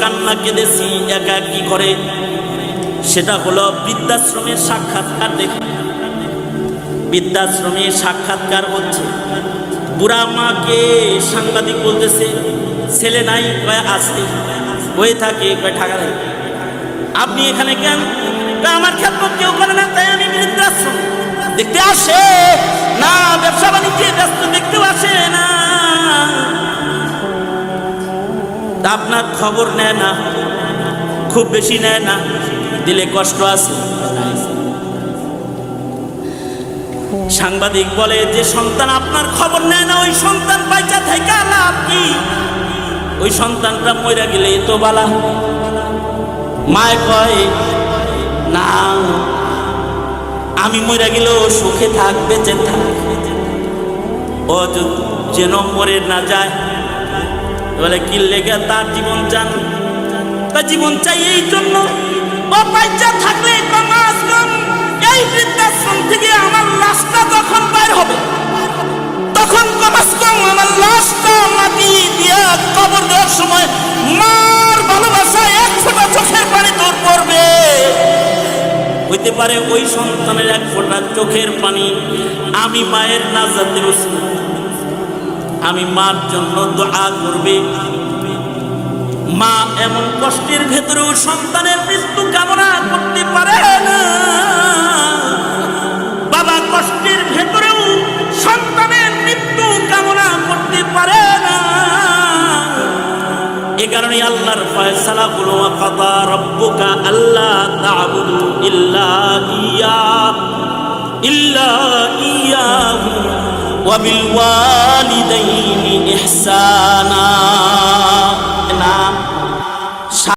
কান্না কেঁদেছি, একা কি করে? সেটা হলো বৃদ্ধাশ্রমের সাক্ষাৎকার দেখে। বৃদ্ধাশ্রমে সাক্ষাৎকার হচ্ছে। বুড়া মাকে সাংবাদিক বলতেছে, ছেলে নাই আছে হয়ে থাকে টাকা নেই আপনি এখানে কেন? আমার খেত কেউ করে না, তাই আমি বৃদ্ধাশ্রম। দেখতে আসে? না, ব্যবসা বাণিজ্যে ব্যস্ত, দেখতেও আসে না। আপনার খবর নেয় না, খুব বেশি নেয় না, দিলে কষ্ট আছে। সাংবাদিক বলে, যে সন্তান আপনার খবর নেয় না, ওই সন্তান বাইচা থেকে না আপনি ওই সন্তানটা মরে গেলে তো বালা। মায় কয়, না, আমি মরে গেলেও সুখে থাক, বেঁচে থাক। ও যেন মরে না যায় বলে কি লেগে তার জীবন চান তা জীবন চাই এই জন্য। বাচ্চা থাকলে এই বৃদ্ধাশ্রম থেকে আমার লাশটা যখন বাইর হবে, তখন কমাস কম আমার লাশটা মাটি দিয়ে কবর দেওয়ার সময় মার ভালোবাসা এক ফোঁটা চোখের পানি তোর পড়বে হইতে পারে ওই সন্তানের এক ফোঁটা চোখের পানি। আমি মায়ের নাজাতের উসিলা। আমি মার জন্য দোয়া করবে। মা এমন কষ্টের ভেতরেও সন্তানের মৃত্যু কামনা করতে পারে না। বাবা কষ্টের ভেতরেও সন্তানের মৃত্যু কামনা করতে পারে না। এ কারণে আল্লাহর ফয়সালা গুলো কথা রব্বুকা আল্লাহ তাবুদু ইল্লা ইয়া ইল্লা ইয়াহু وبالوالدين إحسانا.